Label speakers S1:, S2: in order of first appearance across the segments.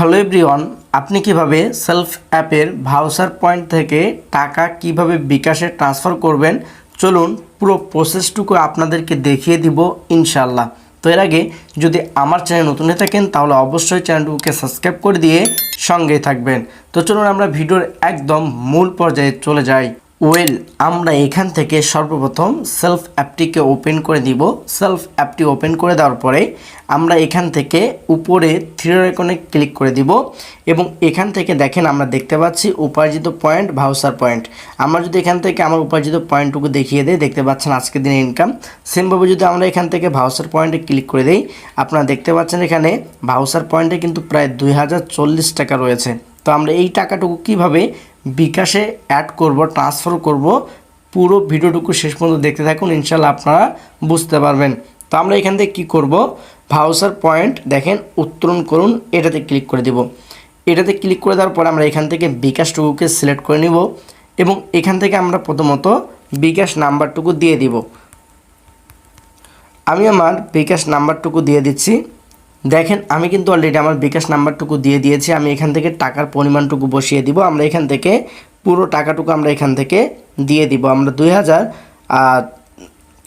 S1: Hello everyone, আপনি কীভাবে self অ্যাপের ভাউচার পয়েন্ট থেকে টাকা কীভাবে বিকাশে ট্রান্সফার করবেন? চলুন পুরো প্রসেসটুকু আপনাদেরকে দেখিয়ে দিব ইনশাল্লাহ তো এর আগে যদি আমার চ্যানেল নতুন হয়ে থাকেন, তাহলে অবশ্যই চ্যানেলটুকুকে সাবস্ক্রাইব করে দিয়ে সঙ্গেই থাকবেন। তো চলুন আমরা ভিডিওর একদম মূল পর্যায়ে চলে যাই। ওয়েল আমরা এখান থেকে সর্বপ্রথম সেলফ অ্যাপটিকে ওপেন করে দিব। সেলফ অ্যাপটি ওপেন করে দেওয়ার পরে আমরা এখান থেকে উপরে থ্রি আইকনে ক্লিক করে দিব এবং এখান থেকে দেখেন আমরা দেখতে পাচ্ছি উপার্জিত পয়েন্ট ভাউসার পয়েন্ট আমরা যদি এখান থেকে আমার উপার্জিত পয়েন্টটুকু দেখিয়ে দেয় দেখতে পাচ্ছেন আজকের দিনের ইনকাম সেমভাবে যদি আমরা এখান থেকে ভাউসার পয়েন্টে ক্লিক করে দেই, আপনারা দেখতে পাচ্ছেন এখানে ভাউসার পয়েন্টে কিন্তু প্রায় দুই হাজার চল্লিশ টাকা রয়েছে। তো আমরা এই টাকাটুকু কীভাবে বিকাশে অ্যাড করব ট্রান্সফার করব। পুরো ভিডিওটুকু শেষ পর্যন্ত দেখতে থাকুন, ইনশাল্লাহ আপনারা বুঝতে পারবেন। তো আমরা এখান থেকে কী করব? ভাউসার পয়েন্ট দেখেন উত্তরণ করুন, এটাতে ক্লিক করে দিব। এটাতে ক্লিক করে দেওয়ার পরে আমরা এখান থেকে বিকাশটুকুকে সিলেক্ট করে নিব এবং এখান থেকে আমরা প্রথমত বিকাশ নাম্বারটুকু দিয়ে দিব। আমি আমার বিকাশ নাম্বারটুকু দিয়ে দিচ্ছি। দেখেন, আমি কিন্তু অলরেডি আমার বিকাশ নাম্বারটুকু দিয়ে দিয়েছি, আমি এখান থেকে টাকার পরিমাণটুকু বসিয়ে দিব, আমরা এখান থেকে পুরো টাকাটুকু আমরা এখান থেকে দিয়ে দিব, আমরা দুই হাজার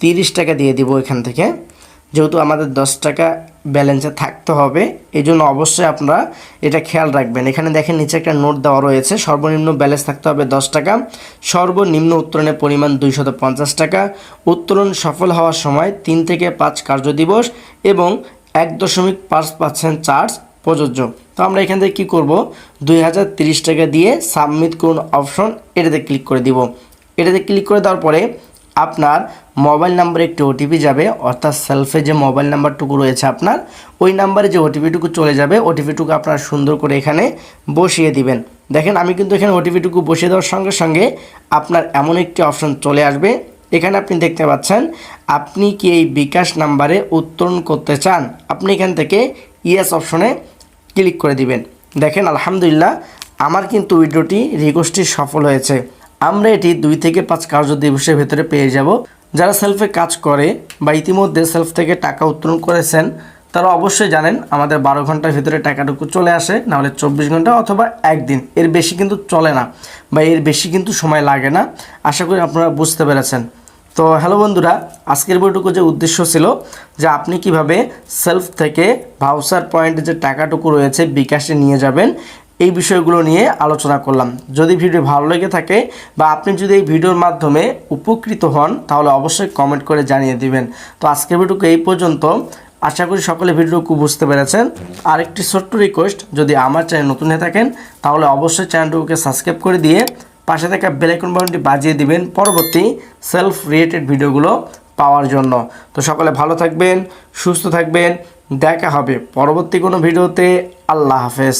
S1: তিরিশ টাকা দিয়ে দিব এখান থেকে, যেহেতু আমাদের দশ টাকা ব্যালেন্সে থাকতে হবে এই জন্য অবশ্যই আপনারা এটা খেয়াল রাখবেন। এখানে দেখেন, নিচে একটা নোট দেওয়া রয়েছে, সর্বনিম্ন ব্যালেন্স থাকতে হবে দশ টাকা, সর্বনিম্ন উত্তোলনের পরিমাণ দুইশত পঞ্চাশ টাকা উত্তোলন সফল হওয়ার সময় তিন থেকে পাঁচ কার্য দিবস এবং এক দশমিক পাঁচ পার্সেন্ট চার্জ প্রযোজ্য। তো আমরা এখান থেকে কী করব? দুই টাকা দিয়ে সাবমিট করুন অপশন। এটাতে ক্লিক করে দিব। এটাতে ক্লিক করে দেওয়ার পরে আপনার মোবাইল নাম্বারে একটি ওটিপি যাবে। অর্থাৎ সেলফে যে মোবাইল নাম্বারটুকু রয়েছে আপনার, ওই নাম্বারে যে ওটিপিটুকু চলে যাবে ওটিপিটুকু আপনার সুন্দর করে এখানে বসিয়ে দিবেন। দেখেন, আমি কিন্তু এখানে ওটিপিটুকু বসিয়ে দেওয়ার সঙ্গে সঙ্গে আপনার এমন একটি অপশন চলে আসবে। এখানে আপনি দেখতে পাচ্ছেন, আপনি কি এই বিকাশ নাম্বারে উত্তোলন করতে চান? আপনি এখান থেকে ইয়েস অপশনে ক্লিক করে দিবেন। দেখেন, আলহামদুলিল্লাহ, আমার কিন্তু ভিডিওটি রিকোয়েস্টটি সফল হয়েছে। আমরা এটি দুই থেকে পাঁচ কার্য দিবসের ভেতরে পেয়ে যাব। যারা সেলফে কাজ করে বা ইতিমধ্যে সেলফ থেকে টাকা উত্তোলন করেছেন, তারা অবশ্যই জানেন, আমাদের বারো ঘণ্টার ভিতরে টাকাটুকু চলে আসে, নাহলে চব্বিশ ঘণ্টা অথবা একদিন। এর বেশি কিন্তু চলে না বা এর বেশি কিন্তু সময় লাগে না। আশা করি আপনারা বুঝতে পেরেছেন। তো হ্যালো বন্ধুরা, আজকের বইটুকু যে উদ্দেশ্য ছিল যে আপনি কীভাবে সেলফ থেকে ভাউচার পয়েন্টে যে টাকাটুকু রয়েছে বিকাশে নিয়ে যাবেন, এই বিষয়গুলো নিয়ে আলোচনা করলাম। যদি ভিডিও ভালো লেগে থাকে বা আপনি যদি এই ভিডিওর মাধ্যমে উপকৃত হন, তাহলে অবশ্যই কমেন্ট করে জানিয়ে দিবেন। তো আজকের ভিডিওকে এই পর্যন্ত। আশা করি সকলে ভিডিওটুকু বুঝতে পেরেছেন। আরেকটি ছোট্ট রিকোয়েস্ট যদি আমার চ্যানেল নতুন হয়ে থাকেন, তাহলে অবশ্যই চ্যানেলটুকুকে সাবস্ক্রাইব করে দিয়ে পাশে থাকা বেলাইকন বাটনটি বাজিয়ে দিবেন পরবর্তী সেলফ রিলেটেড ভিডিওগুলো পাওয়ার জন্য। তো সকলে ভালো থাকবেন, সুস্থ থাকবেন, দেখা হবে পরবর্তী কোনো ভিডিওতে। আল্লাহ হাফেজ।